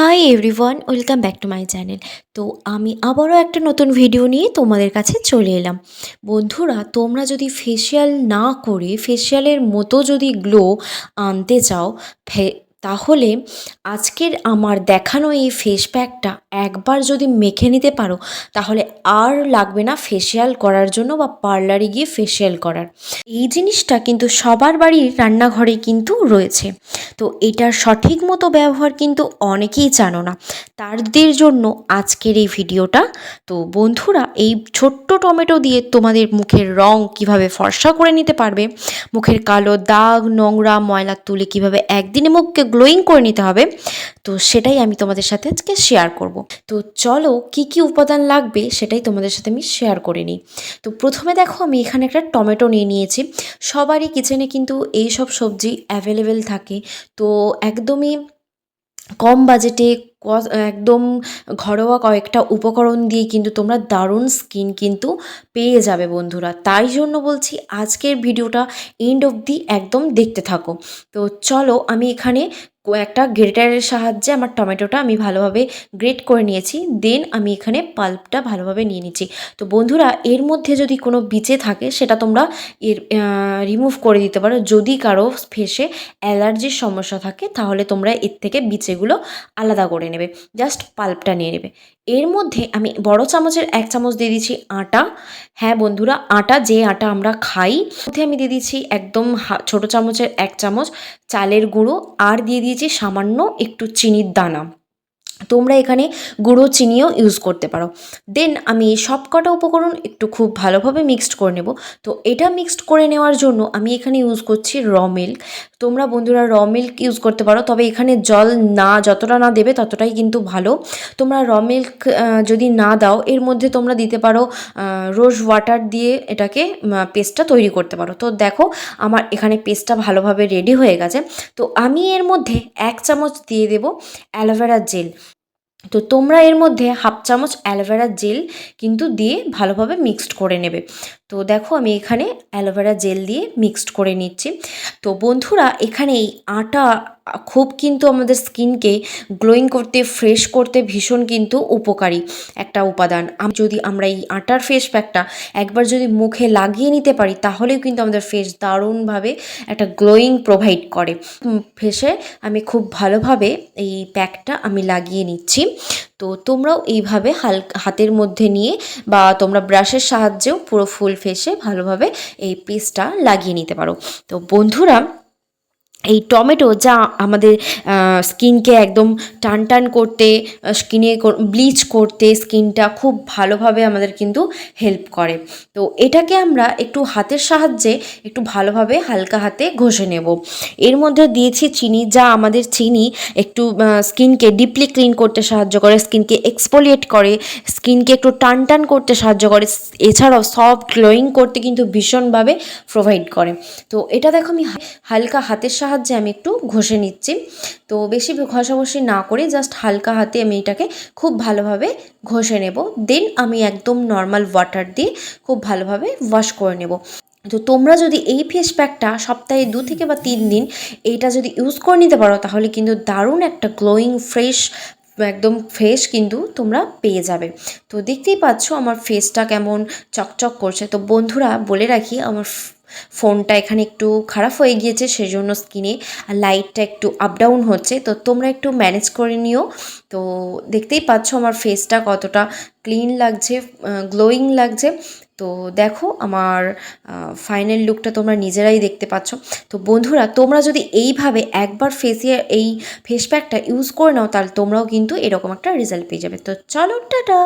Hi everyone welcome back to my channel তো আমি আবারও একটা নতুন ভিডিও নিয়ে তোমাদের কাছে চলে এলাম। বন্ধুরা, তোমরা যদি ফেসিয়াল না করে ফেসিয়ালের মতো যদি গ্লো আনতে চাও তাহলে আজকের আমার দেখানো এই ফেস প্যাকটা একবার যদি মেখে নিতে পারো, তাহলে আর লাগবে না ফেসিয়াল করার জন্য বা পার্লারে গিয়ে ফেসিয়াল করার। এই জিনিসটা কিন্তু সবার বাড়ির রান্নাঘরে কিন্তু রয়েছে। তো এটার সঠিক মতো ব্যবহার কিন্তু অনেকেই জানো না। তাদের জন্য আজকের এই ভিডিওটা। তো বন্ধুরা, এই ছোট্ট টমেটো দিয়ে তোমাদের মুখের রং কীভাবে ফর্সা করে নিতে পারবে, মুখের কালো দাগ, নোংরা ময়লা তুলে কীভাবে একদিনে মুখকে গ্লোয়িং করে নিতে হবে। তো সেটাই আমি তোমাদের সাথে আজকে শেয়ার করব। তো চলো কি কি উপাদান লাগবে সেটাই তোমাদের সাথে আমি শেয়ার করে নিই। তো প্রথমে দেখো আমি এখানে একটা টমেটো নিয়ে নিয়েছি। সবারই কিচেনে কিন্তু এই সব সবজি অ্যাভেলেবেল থাকে। তো একদমই কম বাজেটে একদম ঘরোয়া কয়েকটা উপকরণ দিয়ে কিন্তু তোমরা দারুণ স্কিন কিন্তু পেয়ে যাবে বন্ধুরা। তাই জন্য বলছি আজকের ভিডিওটা এন্ড অব দি একদম দেখতে থাকো। তো চলো আমি এখানে একটা গ্রেটারের সাহায্যে আমার টমেটোটা আমি ভালোভাবে গ্রেট করে নিয়েছি। দেন আমি এখানে পাল্পটা ভালোভাবে নিয়ে নিচ্ছি। তো বন্ধুরা, এর মধ্যে যদি কোনো বিচে থাকে, সেটা তোমরা এর রিমুভ করে দিতে পারো। যদি কারও ফেসে অ্যালার্জির সমস্যা থাকে, তাহলে তোমরা এর থেকে বিচেগুলো আলাদা করে নেবে। জাস্ট পাল্পটা নিয়ে নেবে। এর মধ্যে আমি বড় চামচের এক চামচ দিয়ে দিচ্ছি আটা। হ্যাঁ বন্ধুরা, আটা, যে আটা আমরা খাই মধ্যে আমি দিয়ে দিচ্ছি একদম ছোট চামচের এক চামচ চালের গুঁড়ো। আর দিয়ে দিয়েছি সামান্য একটু চিনির দানা। তোমরা এখানে গুঁড়ো চিনিও ইউজ করতে পারো। দেন আমি সব কটা উপকরণ একটু খুব ভালোভাবে মিক্সড করে নেব। তো এটা মিক্সড করে নেওয়ার জন্য আমি এখানে ইউজ করছি র মিল্ক তোমরা বন্ধুরা র মিল্ক ইউজ করতে পারো, তবে এখানে জল না, যতটা না দেবে ততটাই কিন্তু ভালো। তোমরা র মিল্ক যদি না দাও, এর মধ্যে তোমরা দিতে পারো রোজ ওয়াটার দিয়ে এটাকে পেস্টটা তৈরি করতে পারো। তো দেখো, আমার এখানে পেস্টটা ভালোভাবে রেডি হয়ে গেছে। তো আমি এর মধ্যে এক চামচ দিয়ে দেবো অ্যালোভেরা জেল তো তোমরা এর মধ্যে হাফ চামচ অ্যালোভেরা জেল কিন্তু দিয়ে ভালোভাবে মিক্সড করে নেবে। তো দেখো আমি এখানে অ্যালোভেরা জেল দিয়ে মিক্সড করে নিচ্ছি। তো বন্ধুরা, এখানে এই আটা খুব কিন্তু আমাদের স্কিনকে গ্লোয়িং করতে, ফ্রেশ করতে ভীষণ কিন্তু উপকারী একটা উপাদান। যদি আমরা এই আটার ফেস প্যাকটা একবার যদি মুখে লাগিয়ে নিতে পারি, তাহলেও কিন্তু আমাদের ফেস দারুণভাবে একটা গ্লোয়িং প্রোভাইড করে। ফেসে আমি খুব ভালোভাবে এই প্যাকটা আমি লাগিয়ে নিচ্ছি। তো তোমরাও এইভাবে হালকা হাতের মধ্যে নিয়ে বা তোমরা ব্রাশের সাহায্যেও পুরো ফুল ফেসে ভালোভাবে এই পেস্টটা লাগিয়ে নিতে পারো। তো বন্ধুরা এই টমেটো যা আমাদের স্কিনকে একদম টান টান করতে স্কিনে ব্লিচ করতে স্কিনটা খুব ভালোভাবে আমাদের কিন্তু হেল্প করে। তো এটাকে আমরা একটু হাতের সাহায্যে একটু ভালোভাবে হালকা হাতে ঘষে নেব। এর মধ্যে দিয়েছি চিনি, যা আমাদের চিনি একটু স্কিনকে ডিপলি ক্লিন করতে সাহায্য করে, স্কিনকে এক্সপোলিয়েট করে, স্কিনকে একটু টান টান করতে সাহায্য করে, এছাড়াও সফট গ্লোয়িং করতে কিন্তু ভীষণভাবে প্রোভাইড করে। তো এটা দেখো আমি হালকা হাতের সাহায্যে আমি একটু ঘষে নিচ্ছি। তো বেশি ঘষাঘষি না করে জাস্ট হালকা হাতে আমি এটাকে খুব ভালোভাবে ঘষে নেব। দেন আমি একদম নর্মাল ওয়াটার দিয়ে খুব ভালোভাবে ওয়াশ করে নেব। তো তোমরা যদি এই ফেস প্যাকটা সপ্তাহে দু থেকে বা তিন দিন এইটা যদি ইউজ করে নিতে পারো, তাহলে কিন্তু দারুণ একটা গ্লোয়িং ফ্রেশ একদম ফ্রেশ কিন্তু তোমরা পেয়ে যাবে। তো দেখতেই পাচ্ছ আমার ফেসটা কেমন চকচক করছে। তো বন্ধুরা বলে রাখি, আমার ফোনটা এখানে একটু খারাপ হয়ে গিয়েছে, সেজন্য স্কিনে লাইটটা একটু আপ ডাউন হচ্ছে। তো তোমরা একটু ম্যানেজ করে নিও। তো দেখতেই পাচ্ছ আমার ফেসটা কতটা ক্লিন লাগছে গ্লোয়িং লাগছে। তো দেখো আমার ফাইনাল লুকটা তোমরা নিজেরাই দেখতে পাচ্ছ। তো বন্ধুরা, তোমরা যদি এইভাবে একবার ফেসে এই ফেস প্যাকটা ইউজ করে নাও, তাহলে তোমরাও কিন্তু এরকম একটা রেজাল্ট পেয়ে যাবে। তো চলো, টাটা!